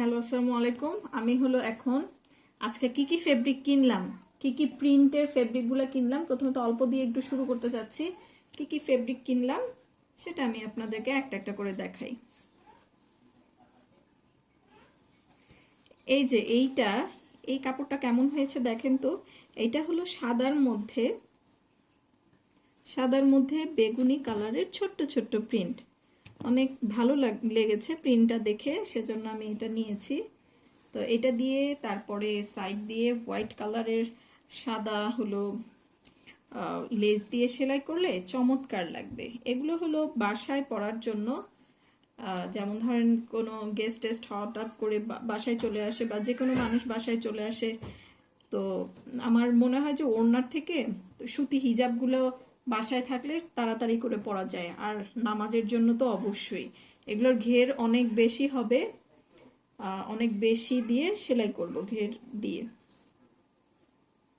Hello, আসসালামু আলাইকুম। আমি হলো এখন, আজকে কি কি ফেব্রিক কিনলাম, কি কি প্রিন্টের ফেব্রিকগুলো কিনলাম প্রথমে তো অল্প দিয়ে একটু শুরু করতে চাচ্ছি। কি কি ফেব্রিক কিনলাম, সেটা আমি আপনাদেরকে একটা একটা করে দেখাই। এই যে এইটা, এই কাপড়টা কেমন হয়েছে দেখেন তো, এইটা হলো সাদার মধ্যে সাদার মধ্যে বেগুনি কালারের ছোট্ট ছোট্ট প্রিন্ট অনেক ভালো লাগ- লেগেছে প্রিন্টটা দেখে, সেজন্য আমি এটা নিয়েছি। তো এটা দিয়ে তারপরে সাইড দিয়ে হোয়াইট কালারের সাদা হলো লেস দিয়ে সেলাই করলে চমৎকার লাগবে। এগুলো হলো বাসায় পরার জন্য যেমন ধরেন কোনো গেস্ট টেস্ট হঠাৎ করে বাসায় চলে আসে বা যে কোনো মানুষ বাসায় চলে আসে। তো আমার মনে হয় যে ওড়নার থেকে সুতি হিজাবগুলো বাসায় থাকলে তাড়াতাড়ি করে পড়া যায়, আর নামাজের জন্য তো অবশ্যই। এগুলোর ঘের অনেক বেশি হবে অনেক বেশি দিয়ে সেলাই করব, ঘের দিয়ে।